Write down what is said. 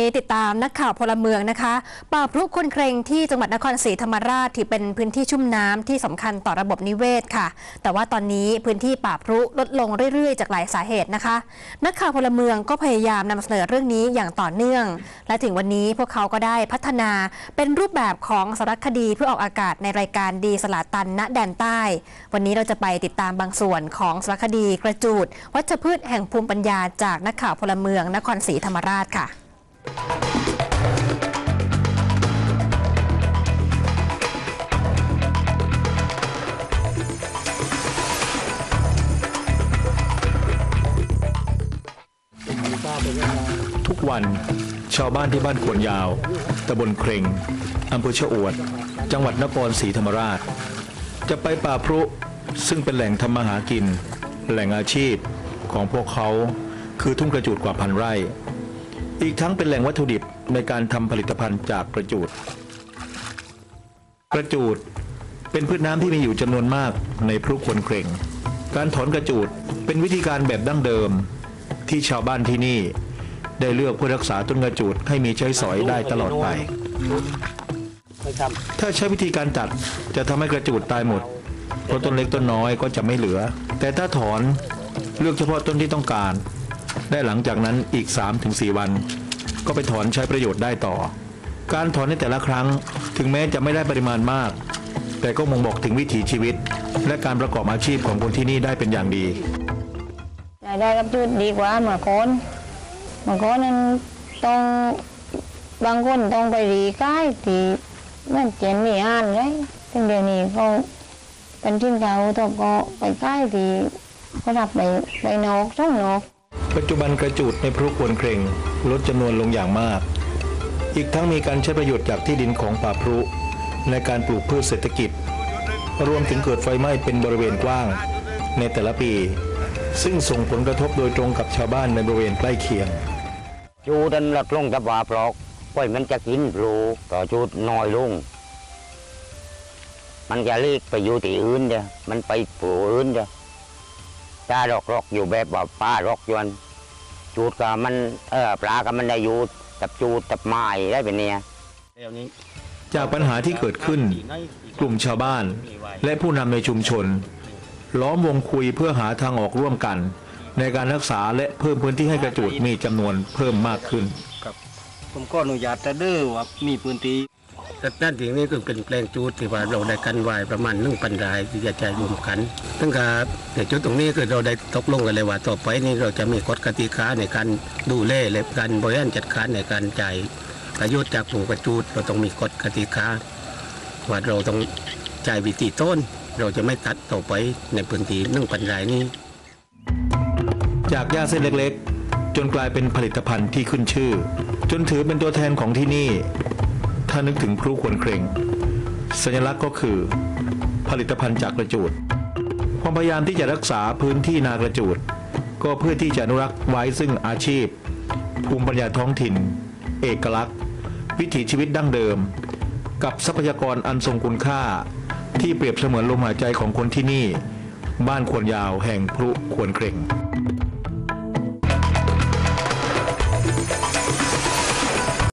นี้ติดตามนักข่าวพลเมืองนะคะป่าพรุคนเครงที่จังหวัดนครศรีธรรมราชถือเป็นพื้นที่ชุ่มน้ำที่สำคัญต่อระบบนิเวศค่ะ แต่ว่าตอนนี้พื้นที่ป่าพรุลดลงเรื่อยๆ จากหลายสาเหตุนะคะ นักข่าวพลเมืองก็พยายามนำเสนอเรื่องนี้อย่างต่อเนื่อง และถึงวันนี้พวกเขาก็ได้พัฒนาเป็นรูปแบบของสารคดีเพื่อออกอากาศในรายการดีสลาตันณแดนใต้ วันนี้เราจะไปติดตามบางส่วนของสารคดีกระจูดวัชพืชแห่งภูมิปัญญาจากนักข่าวพลเมืองนครศรีธรรมราชค่ะ ทุกวันชาวบ้านที่บ้านขวนยาว ตำบลเครงอำเภอชะอวด จังหวัดนครศรีธรรมราช จะไปป่าพรุซึ่งเป็นแหล่งทำมาหากิน แหล่งอาชีพของพวกเขาคือทุ่งกระจูดกว่าพันไร่ อีกทั้งเป็นแหล่งวัตถุดิบในการทำผลิตภัณฑ์จากกระจูด กระจูดเป็นพืชน้ำที่มีอยู่จำนวนมากในพรุควนเครงการถอนกระจูดเป็นวิธีการแบบดั้งเดิม ที่ชาวบ้านที่นี่ ได้เลือกเพื่อรักษาต้นกระจูดให้มีใช้สอยได้ตลอดไป ถ้าใช้วิธีการตัดจะทำให้กระจูดตายหมด เพราะต้นเล็กต้นน้อยก็จะไม่เหลือ แต่ถ้าถอนเลือกเฉพาะต้นที่ต้องการ ได้หลังจากนั้นอีก 3-4 วัน ก็ไปถอนใช้ประโยชน์ได้ต่อ การถอนในแต่ละครั้งถึงแม้จะไม่ได้ปริมาณมาก แต่ก็มองบอกถึงวิถีชีวิต และการประกอบอาชีพของคนที่นี่ได้เป็นอย่างดี รายได้กับจุดดีกว่าเมื่อก่อนเมื่อก่อนนั้นต้องบางคนต้องไปรีใกล้ที่มันเจนมีอ่านเลยถึงเดี๋ยวนี้เขาเป็นทิ้งเขาทบก็ไปใกล้ที่เขารับไปไปนอกช่องนอก ปัจจุบันกระจูดในพรุควรเคร่งลดจำนวนลงอย่างมาก อีกทั้งมีการใช้ประโยชน์จากที่ดินของป่าพรุในการปลูกพืชเศรษฐกิจ รวมถึงเกิดไฟไหม้เป็นบริเวณกว้าง ในแต่ละปี ซึ่งส่งผลกระทบโดยตรงกับชาวบ้านในบริเวณใกล้เคียง จูดันลดลงแต่ว่าปลอกไว้มันจะกินปลูกต่อจูดน้อยลง มันจะเลีกไปอยู่ที่อื่นเดียวมันไปปลูกอื่นเดียวถ้ารอกรอกๆอยู่แบบว่าป้ารอกอยวนจูดกับมันเออปลากับมันได้อยู่ตับจูดตับไม้ได้เป็นเนี่ยจากปัญหาที่เกิดขึ้น กลุ่มชาวบ้าน และผู้นำในชุมชน ล้อมวงคุยเพื่อหาทางออกร่วมกัน ในการรักษาและเพิ่มพื้นที่ให้กระจูดมีจำนวนเพิ่มมากขึ้นผมก็อนุญาตจะเด้อว่ามีพื้นที่แต่ด้านที่นี้ก็เป็นแปลงจูดที่ว่าเราได้กันไว้ประมาณหนึ่งพันรายที่จะใช้รวมกันตั้งแต่แต่จุดตรงนี้คือเราได้ตกลงกันเลยว่าต่อไปนี้เราจะมีกฎกติกาในการดูแลและการบริหารจัดการในการจ่ายประโยชน์จากปลูกกระจูดเราต้องมีกฎกติกาว่าเราต้องจ่ายวิธีต้น เราจะไม่ตัดต่อไปในพื้นที่หนึ่งพันรายนี้ จากหญ้าเส้นเล็กๆ จนกลายเป็นผลิตภัณฑ์ที่ขึ้นชื่อ จนถือเป็นตัวแทนของที่นี่ ถ้านึกถึงพลุควรเครงสัญลักษณ์ก็คือ ผลิตภัณฑ์จากกระจูดความพยายามที่จะรักษาพื้นที่นากระจูดก็เพื่อที่จะอนุรักษ์ไว้ซึ่งอาชีพ ภูมิปัญญาท้องถิ่น เอกลักษณ์ วิถีชีวิตดั้งเดิม กับทรัพยากรอันทรงคุณค่า ที่เปรียบเสมือนลมหายใจของคนที่นี่ บ้านควรยาวแห่งพลุควรเครง